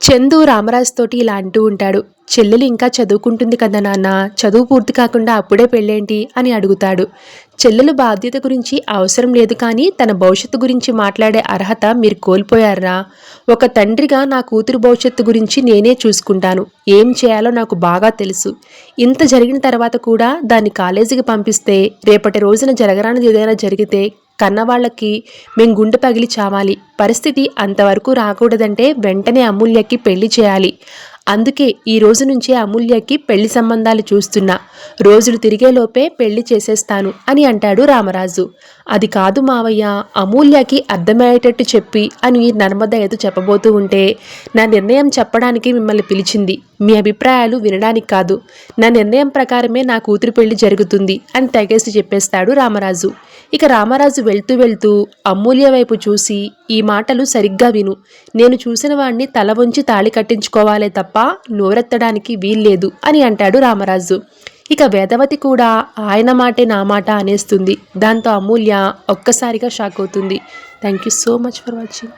చందు రామరాజు తోటి ఇలా అంటూ ఉంటాడు. చెల్లెలు ఇంకా చదువుకుంటుంది కదా నాన్న. చదువు పూర్తి కాకుండా అప్పుడే పెళ్ళేంటి? అని అడుగుతాడు. చెల్లెలు బాధ్యత గురించి అవసరం లేదు కానీ తన భవిష్యత్తు గురించి మాట్లాడే అర్హత మీరు కోల్పోయారా? ఒక తండ్రిగా నా కూతురు భవిష్యత్తు గురించి నేనే చూసుకుంటాను. ఏం చేయాలో నాకు బాగా తెలుసు. ఇంత జరిగిన తర్వాత కూడా దాన్ని కాలేజీకి పంపిస్తే రేపటి రోజున జరగరానిది ఏదైనా జరిగితే కన్నవాళ్ళకి మేం గుండె పగిలి చావాలి. పరిస్థితి అంతవరకు రాకూడదంటే వెంటనే అమూల్యకి పెళ్ళి చేయాలి. అందుకే ఈ రోజు నుంచే అమూల్యకి పెళ్ళి సంబంధాలు చూస్తున్నా. రోజులు తిరిగేలోపే పెళ్ళి చేసేస్తాను అని అంటాడు రామరాజు. అది కాదు మావయ్య అమూల్యకి అర్థమయ్యేటట్టు చెప్పి అని నర్మద ఏదో చెప్పబోతూ ఉంటే నా నిర్ణయం చెప్పడానికి మిమ్మల్ని పిలిచింది. మీ అభిప్రాయాలు వినడానికి కాదు. నా నిర్ణయం ప్రకారమే నా కూతురు పెళ్ళి జరుగుతుంది అని తెగేసి చెప్పేస్తాడు రామరాజు. ఇక రామరాజు వెళ్తూ వెళ్తూ అమూల్య వైపు చూసి ఈ మాటలు సరిగ్గా విను. నేను చూసిన వాణ్ణి తల వంచి తాళి కట్టించుకోవాలే తప్ప తప్ప నోరెత్తడానికి వీల్లేదు అని అంటాడు రామరాజు. ఇక వేదవతి కూడా ఆయన మాటే నా మాట అనేస్తుంది. దాంతో అమూల్య ఒక్కసారిగా షాక్ అవుతుంది. Thank you so much for watching